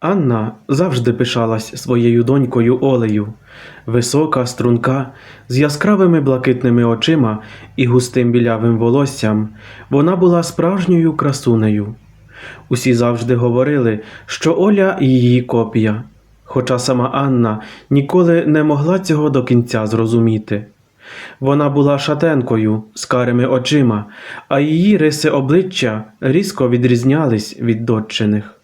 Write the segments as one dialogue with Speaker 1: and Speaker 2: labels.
Speaker 1: Анна завжди пишалась своєю донькою Олею, висока, струнка, з яскравими блакитними очима і густим білявим волоссям, вона була справжньою красунею. Усі завжди говорили, що Оля її копія, хоча сама Анна ніколи не могла цього до кінця зрозуміти. Вона була шатенкою з карими очима, а її риси обличчя різко відрізнялись від доччиних.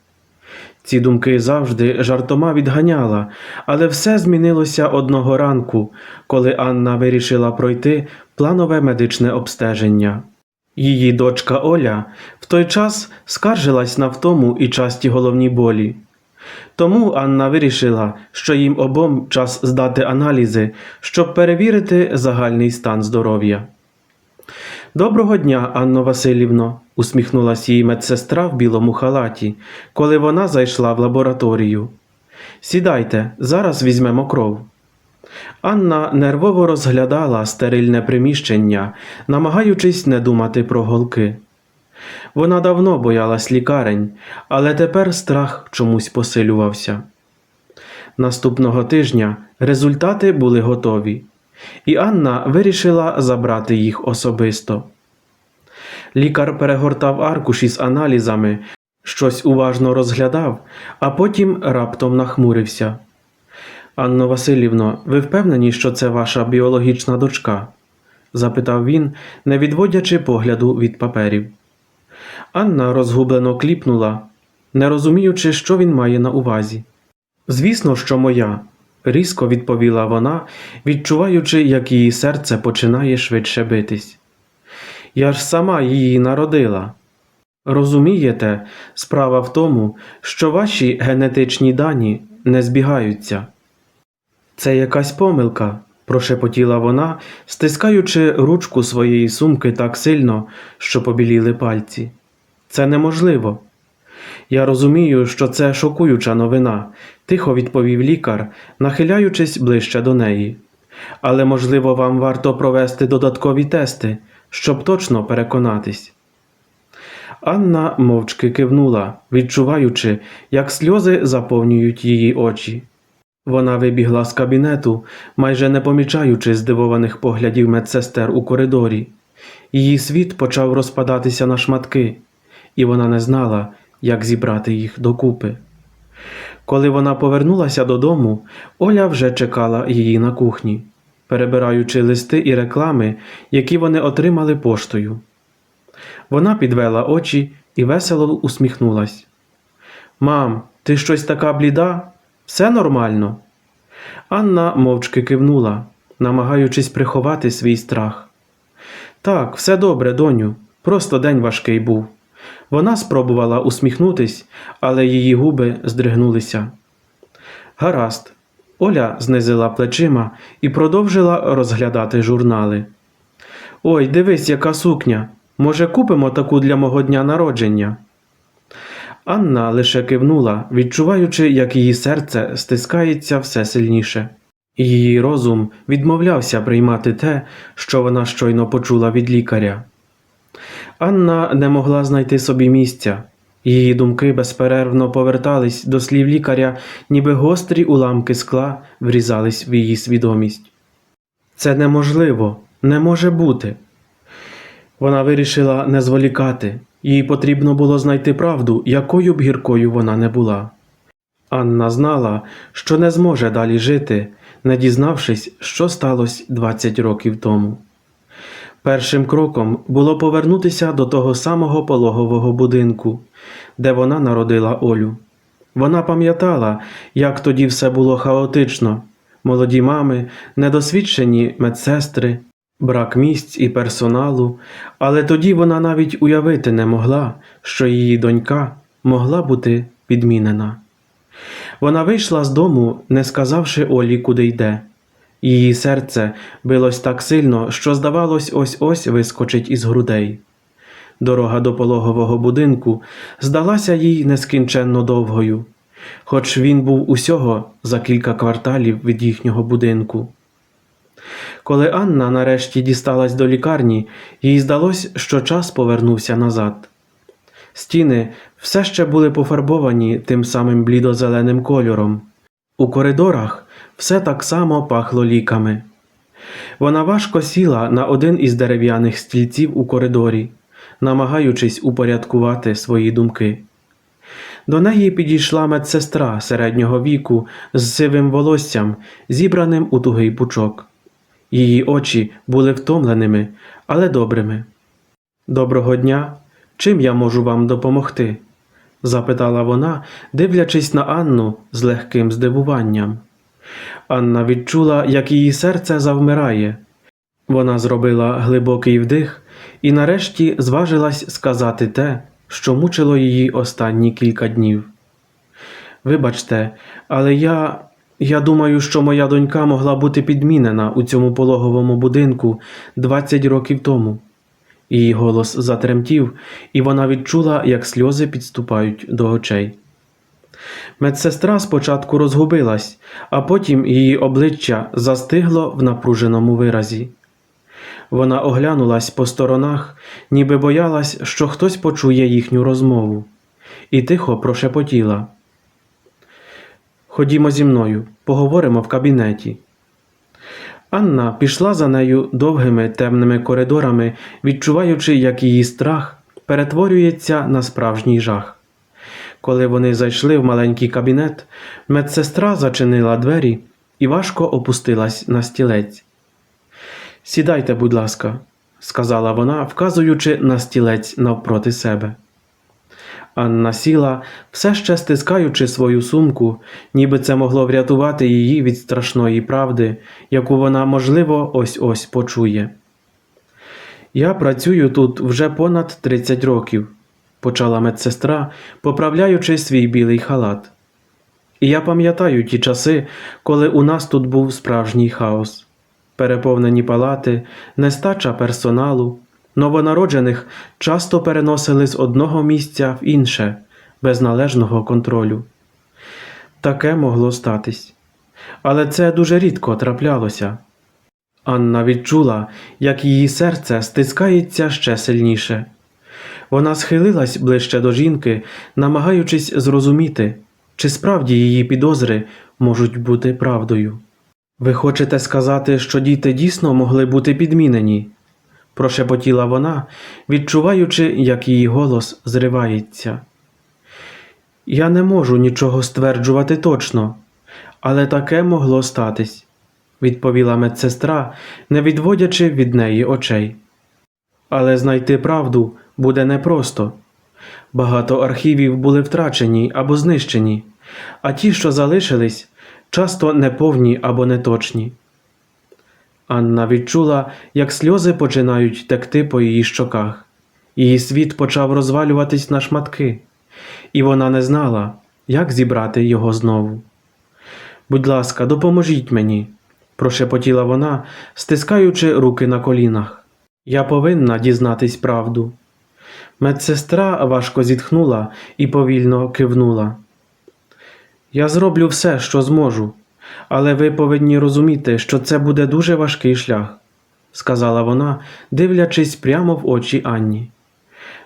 Speaker 1: Ці думки завжди жартома відганяла, але все змінилося одного ранку, коли Анна вирішила пройти планове медичне обстеження. Її дочка Оля в той час скаржилась на втому і часті головні болі. Тому Анна вирішила, що їм обом час здати аналізи, щоб перевірити загальний стан здоров'я. Доброго дня, Анно Васильівно, усміхнулась їй медсестра в білому халаті, коли вона зайшла в лабораторію. Сідайте, зараз візьмемо кров. Анна нервово розглядала стерильне приміщення, намагаючись не думати про голки. Вона давно боялась лікарень, але тепер страх чомусь посилювався. Наступного тижня результати були готові, і Анна вирішила забрати їх особисто. Лікар перегортав аркуші з аналізами, щось уважно розглядав, а потім раптом нахмурився. Анно Васильівно, ви впевнені, що це ваша біологічна дочка? запитав він, не відводячи погляду від паперів. Анна розгублено кліпнула, не розуміючи, що він має на увазі. Звісно, що моя, різко відповіла вона, відчуваючи, як її серце починає швидше битись. Я ж сама її народила. Розумієте, справа в тому, що ваші генетичні дані не збігаються. Це якась помилка, прошепотіла вона, стискаючи ручку своєї сумки так сильно, що побіліли пальці. Це неможливо. Я розумію, що це шокуюча новина, тихо відповів лікар, нахиляючись ближче до неї. Але, можливо, вам варто провести додаткові тести, щоб точно переконатись. Анна мовчки кивнула, відчуваючи, як сльози заповнюють її очі. Вона вибігла з кабінету, майже не помічаючи здивованих поглядів медсестер у коридорі. Її світ почав розпадатися на шматки, і вона не знала, як зібрати їх докупи. Коли вона повернулася додому, Оля вже чекала її на кухні, перебираючи листи і реклами, які вони отримали поштою. Вона підвела очі і весело усміхнулась. Мам, ти щось така бліда? Все нормально? Анна мовчки кивнула, намагаючись приховати свій страх. Так, все добре, доню, просто день важкий був. Вона спробувала усміхнутись, але її губи здригнулися. Гаразд. Оля знизила плечима і продовжила розглядати журнали. Ой, дивись, яка сукня. Може, купимо таку для мого дня народження? Анна лише кивнула, відчуваючи, як її серце стискається все сильніше. Її розум відмовлявся приймати те, що вона щойно почула від лікаря. Анна не могла знайти собі місця. Її думки безперервно повертались до слів лікаря, ніби гострі уламки скла врізались в її свідомість. Це неможливо, не може бути. Вона вирішила не зволікати, їй потрібно було знайти правду, якою б гіркою вона не була. Анна знала, що не зможе далі жити, не дізнавшись, що сталося 20 років тому. Першим кроком було повернутися до того самого пологового будинку, де вона народила Олю. Вона пам'ятала, як тоді все було хаотично молоді мами, недосвідчені медсестри, брак місць і персоналу, але тоді вона навіть уявити не могла, що її донька могла бути підмінена. Вона вийшла з дому, не сказавши Олі, куди йде. Її серце билось так сильно, що, здавалось, ось ось вискочить із грудей. Дорога до пологового будинку здалася їй нескінченно довгою, хоч він був усього за кілька кварталів від їхнього будинку. Коли Анна нарешті дісталась до лікарні, їй здалось, що час повернувся назад. Стіни все ще були пофарбовані тим самим блідозеленим кольором. У коридорах все так само пахло ліками. Вона важко сіла на один із дерев'яних стільців у коридорі, намагаючись упорядкувати свої думки. До неї підійшла медсестра середнього віку з сивим волоссям, зібраним у тугий пучок. Її очі були втомленими, але добрими. Доброго дня. Чим я можу вам допомогти? запитала вона, дивлячись на Анну з легким здивуванням. Анна відчула, як її серце завмирає. Вона зробила глибокий вдих і нарешті зважилась сказати те, що мучило її останні кілька днів. Вибачте, але я. Я думаю, що моя донька могла бути підмінена у цьому пологовому будинку 20 років тому. Її голос затремтів, і вона відчула, як сльози підступають до очей. Медсестра спочатку розгубилась, а потім її обличчя застигло в напруженому виразі. Вона оглянулась по сторонах, ніби боялась, що хтось почує їхню розмову, і тихо прошепотіла. Ходімо зі мною, поговоримо в кабінеті. Анна пішла за нею довгими темними коридорами, відчуваючи, як її страх перетворюється на справжній жах. Коли вони зайшли в маленький кабінет, медсестра зачинила двері і важко опустилась на стілець. Сідайте, будь ласка, сказала вона, вказуючи на стілець навпроти себе. Анна сіла, все ще стискаючи свою сумку, ніби це могло врятувати її від страшної правди, яку вона, можливо, ось ось почує. Я працюю тут вже понад 30 років, почала медсестра, поправляючи свій білий халат. І я пам'ятаю ті часи, коли у нас тут був справжній хаос, переповнені палати, нестача персоналу. Новонароджених часто переносили з одного місця в інше, без належного контролю. Таке могло статись. Але це дуже рідко траплялося. Анна відчула, як її серце стискається ще сильніше. Вона схилилась ближче до жінки, намагаючись зрозуміти, чи справді її підозри можуть бути правдою. Ви хочете сказати, що діти дійсно могли бути підмінені? прошепотіла вона, відчуваючи, як її голос зривається. Я не можу нічого стверджувати точно, але таке могло статись, відповіла медсестра, не відводячи від неї очей. Але знайти правду буде непросто. Багато архівів були втрачені або знищені, а ті, що залишились, часто неповні або неточні. Анна відчула, як сльози починають текти по її щоках. Її світ почав розвалюватись на шматки, і вона не знала, як зібрати його знову. Будь ласка, допоможіть мені, прошепотіла вона, стискаючи руки на колінах. Я повинна дізнатись правду. Медсестра важко зітхнула і повільно кивнула. Я зроблю все, що зможу, але ви повинні розуміти, що це буде дуже важкий шлях, сказала вона, дивлячись прямо в очі Анні.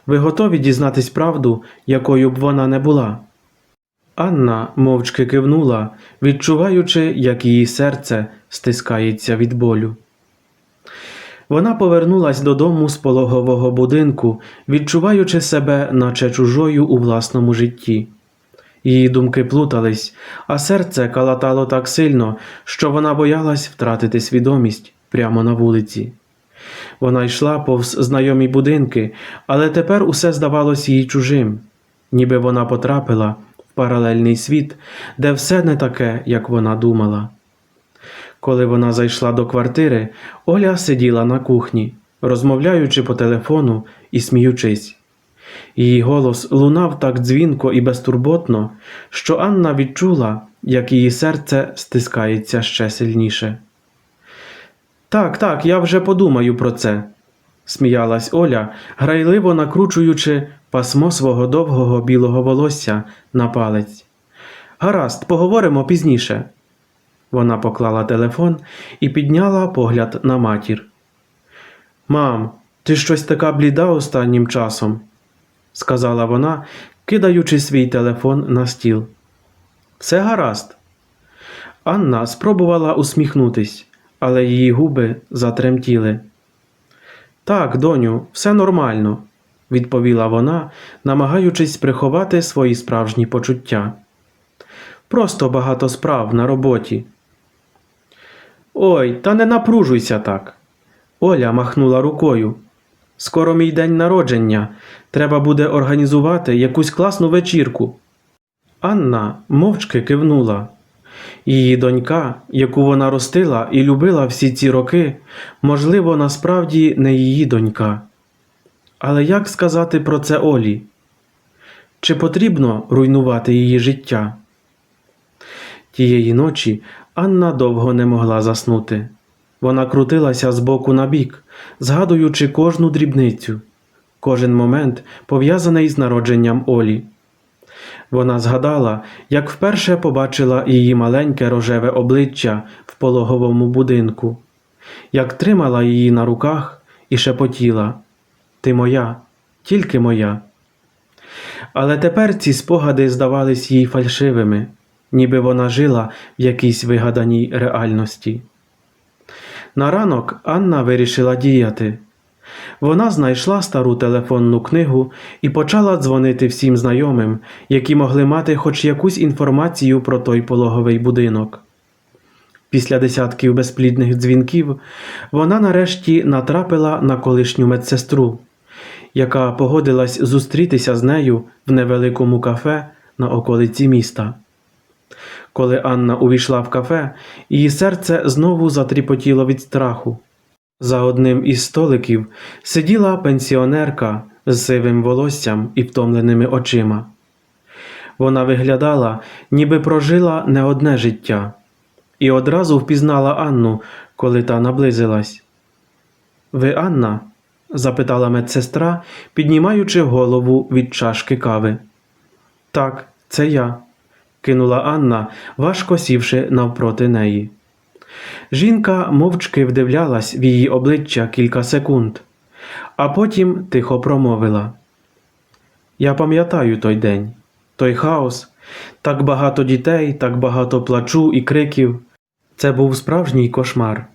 Speaker 1: Ви готові дізнатись правду, якою б вона не була? Анна мовчки кивнула, відчуваючи, як її серце стискається від болю. Вона повернулась додому з пологового будинку, відчуваючи себе, наче чужою у власному житті. Її думки плутались, а серце калатало так сильно, що вона боялась втратити свідомість прямо на вулиці. Вона йшла повз знайомі будинки, але тепер усе здавалось їй чужим, ніби вона потрапила в паралельний світ, де все не таке, як вона думала. Коли вона зайшла до квартири, Оля сиділа на кухні, розмовляючи по телефону і сміючись. Її голос лунав так дзвінко і безтурботно, що Анна відчула, як її серце стискається ще сильніше. Так, так, я вже подумаю про це, сміялась Оля, грайливо накручуючи пасмо свого довгого білого волосся на палець. Гаразд, поговоримо пізніше. Вона поклала телефон і підняла погляд на матір. Мам, ти щось така бліда останнім часом? сказала вона, кидаючи свій телефон на стіл. Все гаразд. Анна спробувала усміхнутись, але її губи затремтіли. Так, доню, все нормально, відповіла вона, намагаючись приховати свої справжні почуття. Просто багато справ на роботі. Ой, та не напружуйся так. Оля махнула рукою. Скоро мій день народження. Треба буде організувати якусь класну вечірку. Анна мовчки кивнула. Її донька, яку вона ростила і любила всі ці роки, можливо, насправді не її донька. Але як сказати про це Олі? Чи потрібно руйнувати її життя? Тієї ночі Анна довго не могла заснути. Вона крутилася з боку на бік, згадуючи кожну дрібницю, кожен момент пов'язаний з народженням Олі. Вона згадала, як вперше побачила її маленьке рожеве обличчя в пологовому будинку, як тримала її на руках і шепотіла Ти моя, тільки моя. Але тепер ці спогади здавались їй фальшивими, ніби вона жила в якійсь вигаданій реальності. На ранок Анна вирішила діяти. Вона знайшла стару телефонну книгу і почала дзвонити всім знайомим, які могли мати хоч якусь інформацію про той пологовий будинок. Після десятків безплідних дзвінків вона нарешті натрапила на колишню медсестру, яка погодилась зустрітися з нею в невеликому кафе на околиці міста. Коли Анна увійшла в кафе, її серце знову затріпотіло від страху. За одним із столиків сиділа пенсіонерка з сивим волоссям і втомленими очима. Вона виглядала, ніби прожила не одне життя, і одразу впізнала Анну, коли та наблизилась. Ви Анна? запитала медсестра, піднімаючи голову від чашки кави. Так, це я, кинула Анна, важко сівши навпроти неї. Жінка мовчки вдивлялась в її обличчя кілька секунд, а потім тихо промовила. Я пам'ятаю той день, той хаос, так багато дітей, так багато плачу і криків. Це був справжній кошмар.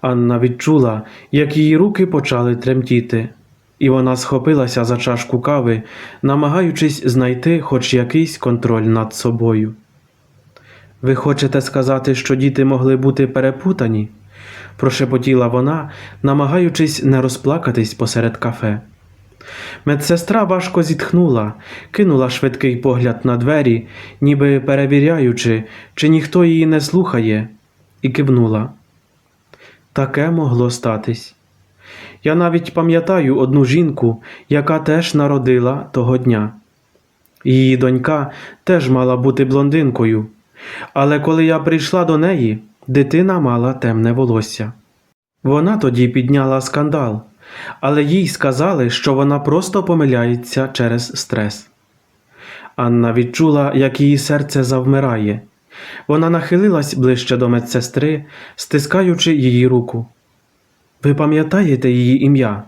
Speaker 1: Анна відчула, як її руки почали тремтіти, і вона схопилася за чашку кави, намагаючись знайти хоч якийсь контроль над собою. Ви хочете сказати, що діти могли бути перепутані? прошепотіла вона, намагаючись не розплакатись посеред кафе. Медсестра важко зітхнула, кинула швидкий погляд на двері, ніби перевіряючи, чи ніхто її не слухає, і кивнула. Таке могло статись. Я навіть пам'ятаю одну жінку, яка теж народила того дня. Її донька теж мала бути блондинкою. Але коли я прийшла до неї, дитина мала темне волосся. Вона тоді підняла скандал, але їй сказали, що вона просто помиляється через стрес. Анна відчула, як її серце завмирає. Вона нахилилась ближче до медсестри, стискаючи її руку. Ви пам'ятаєте її ім'я?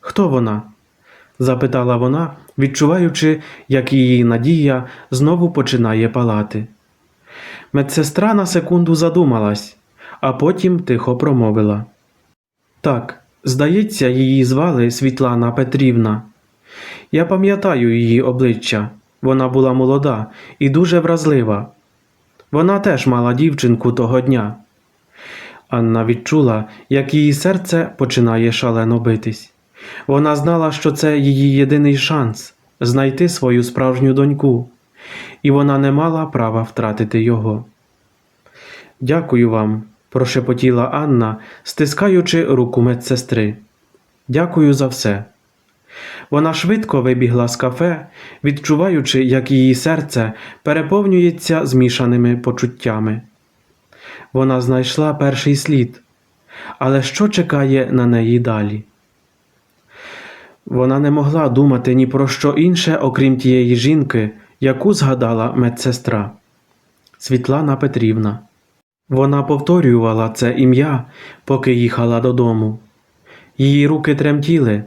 Speaker 1: Хто вона? запитала вона, відчуваючи, як її надія знову починає палати. Медсестра на секунду задумалась, а потім тихо промовила. Так, здається, її звали Світлана Петрівна. Я пам'ятаю її обличчя. Вона була молода і дуже вразлива. Вона теж мала дівчинку того дня. Анна відчула, як її серце починає шалено битись. Вона знала, що це її єдиний шанс знайти свою справжню доньку, і вона не мала права втратити його. Дякую вам, прошепотіла Анна, стискаючи руку медсестри. Дякую за все. Вона швидко вибігла з кафе, відчуваючи, як її серце переповнюється змішаними почуттями. Вона знайшла перший слід, але що чекає на неї далі? Вона не могла думати ні про що інше, окрім тієї жінки, яку згадала медсестра Світлана Петрівна. Вона повторювала це ім'я, поки їхала додому. Її руки тремтіли,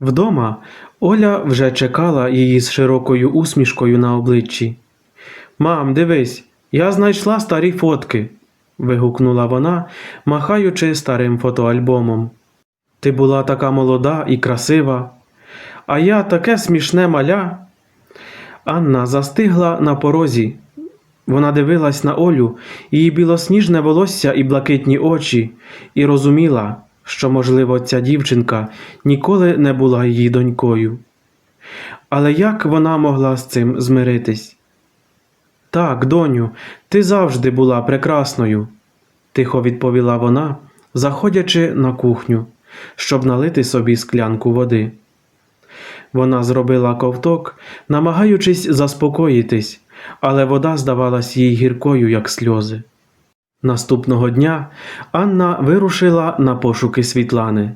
Speaker 1: Вдома Оля вже чекала її з широкою усмішкою на обличчі. Мам, дивись, я знайшла старі фотки. Вигукнула вона, махаючи старим фотоальбомом. Ти була така молода і красива, а я таке смішне маля. Анна застигла на порозі. Вона дивилась на Олю, її білосніжне волосся і блакитні очі, і розуміла, що, можливо, ця дівчинка ніколи не була її донькою. Але як вона могла з цим змиритись? Так, доню, ти завжди була прекрасною, тихо відповіла вона, заходячи на кухню, щоб налити собі склянку води. Вона зробила ковток, намагаючись заспокоїтись, але вода здавалась їй гіркою, як сльози. Наступного дня Анна вирушила на пошуки Світлани.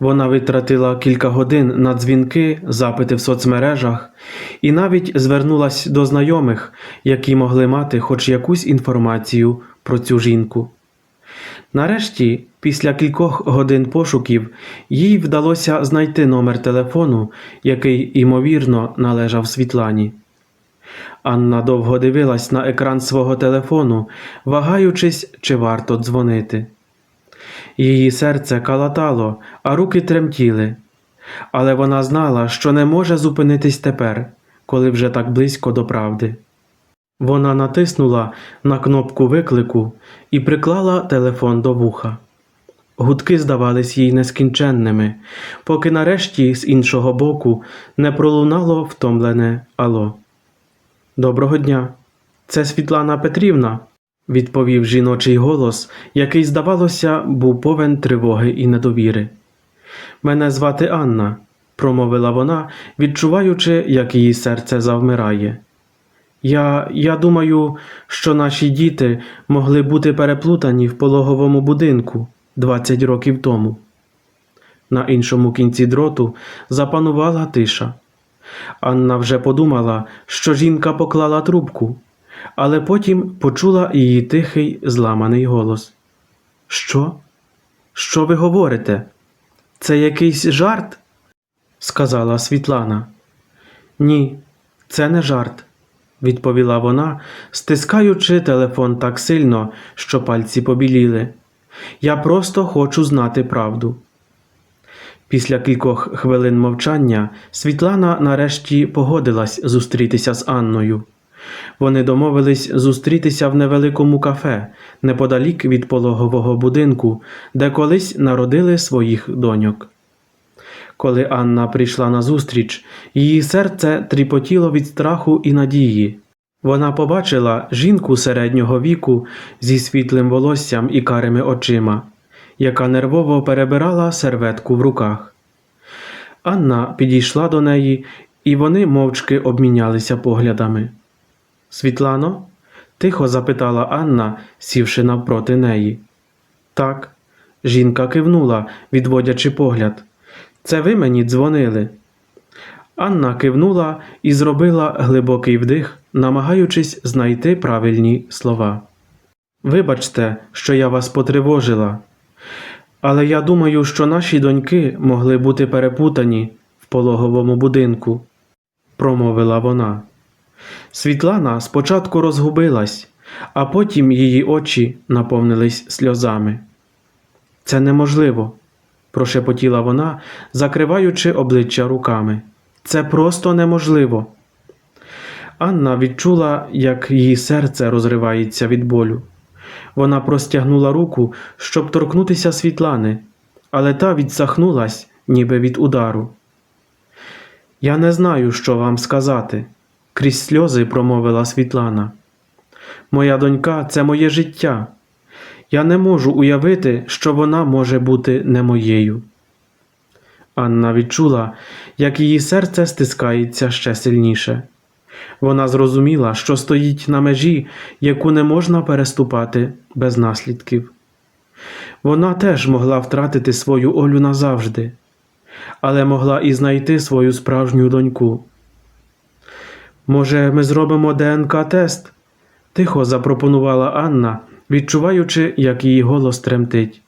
Speaker 1: Вона витратила кілька годин на дзвінки, запити в соцмережах і навіть звернулась до знайомих, які могли мати хоч якусь інформацію про цю жінку. Нарешті, після кількох годин пошуків, їй вдалося знайти номер телефону, який, ймовірно, належав Світлані. Анна довго дивилась на екран свого телефону, вагаючись, чи варто дзвонити. Її серце калатало, а руки тремтіли. Але вона знала, що не може зупинитись тепер, коли вже так близько до правди. Вона натиснула на кнопку виклику і приклала телефон до вуха. Гудки здавались їй нескінченними, поки нарешті з іншого боку не пролунало втомлене Ало. Доброго дня. Це Світлана Петрівна, відповів жіночий голос, який, здавалося, був повен тривоги і недовіри. Мене звати Анна, промовила вона, відчуваючи, як її серце завмирає. Я, я думаю, що наші діти могли бути переплутані в пологовому будинку 20 років тому. На іншому кінці дроту запанувала тиша. Анна вже подумала, що жінка поклала трубку, але потім почула її тихий, зламаний голос. Що? Що ви говорите? Це якийсь жарт? сказала Світлана. Ні, це не жарт, відповіла вона, стискаючи телефон так сильно, що пальці побіліли. Я просто хочу знати правду. Після кількох хвилин мовчання Світлана нарешті погодилась зустрітися з Анною. Вони домовились зустрітися в невеликому кафе неподалік від пологового будинку, де колись народили своїх доньок. Коли Анна прийшла на зустріч, її серце тріпотіло від страху і надії. Вона побачила жінку середнього віку зі світлим волоссям і карими очима, яка нервово перебирала серветку в руках. Анна підійшла до неї, і вони мовчки обмінялися поглядами. Світлано? тихо запитала Анна, сівши навпроти неї. Так, жінка кивнула, відводячи погляд. Це ви мені дзвонили. Анна кивнула і зробила глибокий вдих, намагаючись знайти правильні слова. Вибачте, що я вас потривожила, але я думаю, що наші доньки могли бути перепутані в пологовому будинку, промовила вона. Світлана спочатку розгубилась, а потім її очі наповнились сльозами. Це неможливо, прошепотіла вона, закриваючи обличчя руками. Це просто неможливо. Анна відчула, як її серце розривається від болю. Вона простягнула руку, щоб торкнутися Світлани, але та відсахнулась, ніби від удару. Я не знаю, що вам сказати, крізь сльози промовила Світлана. Моя донька це моє життя. Я не можу уявити, що вона може бути не моєю. Анна відчула, як її серце стискається ще сильніше. Вона зрозуміла, що стоїть на межі, яку не можна переступати без наслідків. Вона теж могла втратити свою Олю назавжди, але могла і знайти свою справжню доньку. Може, ми зробимо ДНК-тест? тихо запропонувала Анна, відчуваючи, як її голос тремтить.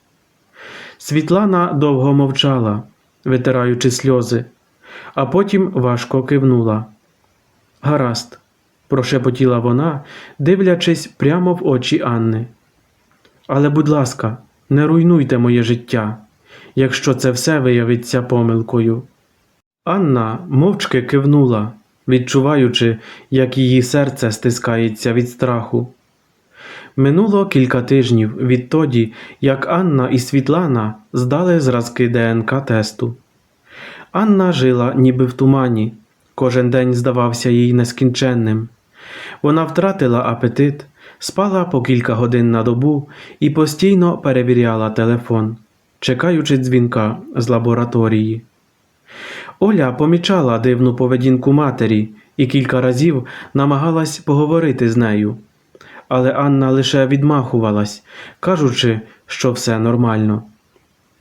Speaker 1: Світлана довго мовчала. витираючи сльози, а потім важко кивнула. Гаразд, прошепотіла вона, дивлячись прямо в очі Анни. Але, будь ласка, не руйнуйте моє життя, якщо це все виявиться помилкою. Анна мовчки кивнула, відчуваючи, як її серце стискається від страху. Минуло кілька тижнів відтоді, як Анна і Світлана здали зразки ДНК тесту. Анна жила ніби в тумані, кожен день здавався їй нескінченним. Вона втратила апетит, спала по кілька годин на добу і постійно перевіряла телефон, чекаючи дзвінка з лабораторії. Оля помічала дивну поведінку матері і кілька разів намагалась поговорити з нею. Але Анна лише відмахувалась, кажучи, що все нормально.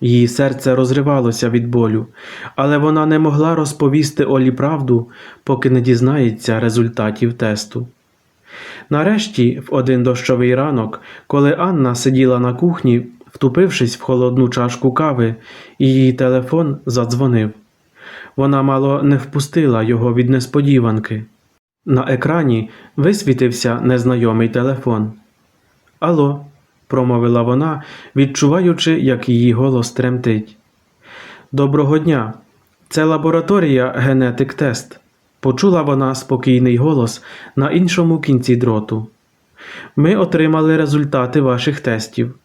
Speaker 1: Її серце розривалося від болю, але вона не могла розповісти Олі правду, поки не дізнається результатів тесту. Нарешті, в один дощовий ранок, коли Анна сиділа на кухні, втупившись в холодну чашку кави, її телефон задзвонив. Вона мало не впустила його від несподіванки. На екрані висвітився незнайомий телефон. Алло, промовила вона, відчуваючи, як її голос тремтить. Доброго дня. Це лабораторія генетик тест. Почула вона спокійний голос на іншому кінці дроту. Ми отримали результати ваших тестів.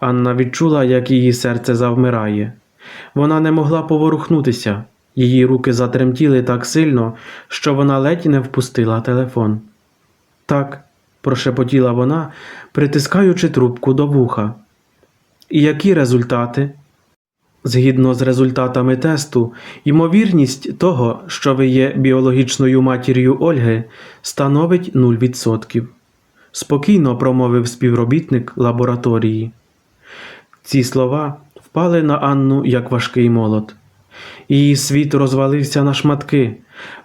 Speaker 1: Анна відчула, як її серце завмирає. Вона не могла поворухнутися. Її руки затремтіли так сильно, що вона ледь не впустила телефон. Так, прошепотіла вона, притискаючи трубку до вуха. І які результати? Згідно з результатами тесту, ймовірність того, що ви є біологічною матір'ю Ольги, становить 0%. Спокійно промовив співробітник лабораторії. Ці слова впали на Анну як важкий молот. Її світ розвалився на шматки.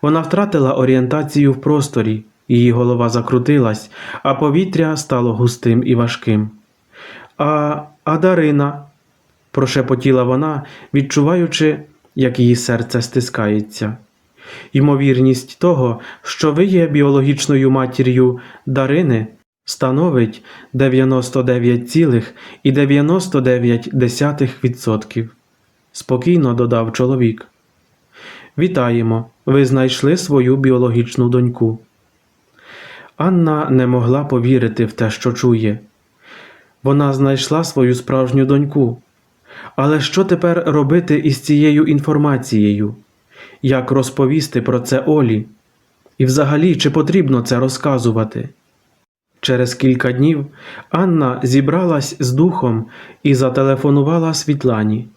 Speaker 1: Вона втратила орієнтацію в просторі, її голова закрутилась, а повітря стало густим і важким. А, а Дарина, прошепотіла вона, відчуваючи, як її серце стискається. Ймовірність того, що ви є біологічною матір'ю Дарини, становить 99,99%. Спокійно додав чоловік. Вітаємо, ви знайшли свою біологічну доньку. Анна не могла повірити в те, що чує. Вона знайшла свою справжню доньку. Але що тепер робити із цією інформацією? Як розповісти про це Олі? І взагалі, чи потрібно це розказувати? Через кілька днів Анна зібралась з духом і зателефонувала Світлані.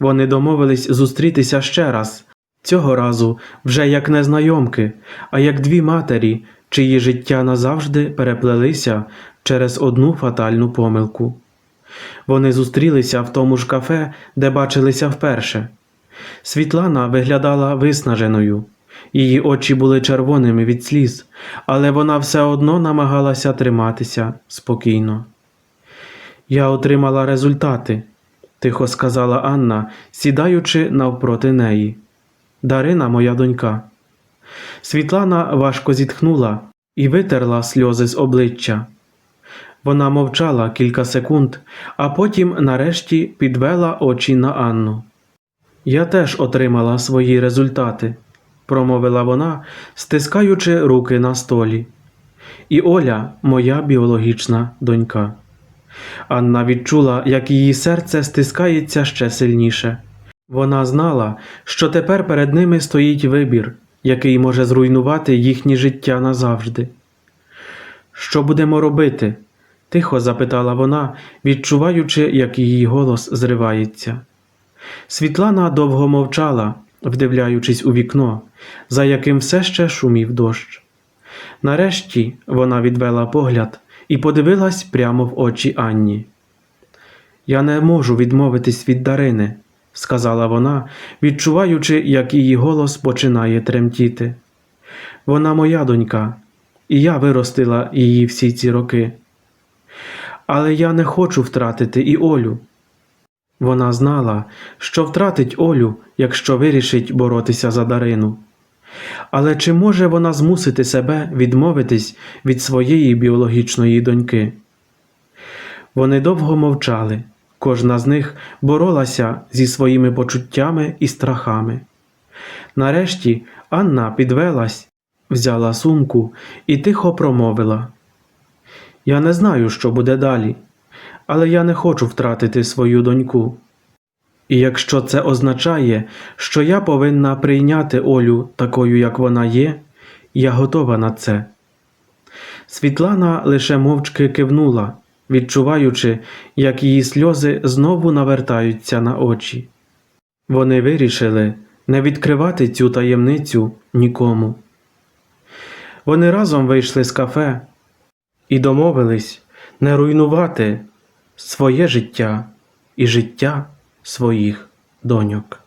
Speaker 1: Вони домовились зустрітися ще раз, цього разу вже як незнайомки, а як дві матері, чиї життя назавжди переплелися через одну фатальну помилку. Вони зустрілися в тому ж кафе, де бачилися вперше. Світлана виглядала виснаженою, її очі були червоними від сліз, але вона все одно намагалася триматися спокійно. Я отримала результати, тихо сказала Анна, сідаючи навпроти неї. Дарина, моя донька. Світлана важко зітхнула і витерла сльози з обличчя. Вона мовчала кілька секунд, а потім нарешті підвела очі на Анну. Я теж отримала свої результати, промовила вона, стискаючи руки на столі. І Оля, моя біологічна донька. Анна відчула, як її серце стискається ще сильніше. Вона знала, що тепер перед ними стоїть вибір, який може зруйнувати їхнє життя назавжди. Що будемо робити? тихо запитала вона, відчуваючи, як її голос зривається. Світлана довго мовчала, вдивляючись у вікно, за яким все ще шумів дощ. Нарешті вона відвела погляд і подивилась прямо в очі Анні. Я не можу відмовитись від Дарини, сказала вона, відчуваючи, як її голос починає тремтіти. Вона моя донька, і я виростила її всі ці роки. Але я не хочу втратити і Олю. Вона знала, що втратить Олю, якщо вирішить боротися за Дарину. Але чи може вона змусити себе відмовитись від своєї біологічної доньки? Вони довго мовчали, кожна з них боролася зі своїми почуттями і страхами. Нарешті Анна підвелась, взяла сумку і тихо промовила: Я не знаю, що буде далі, але я не хочу втратити свою доньку. І якщо це означає, що я повинна прийняти Олю такою, як вона є, я готова на це. Світлана лише мовчки кивнула, відчуваючи, як її сльози знову навертаються на очі. Вони вирішили не відкривати цю таємницю нікому. Вони разом вийшли з кафе і домовились не руйнувати своє життя і життя своїх доньок.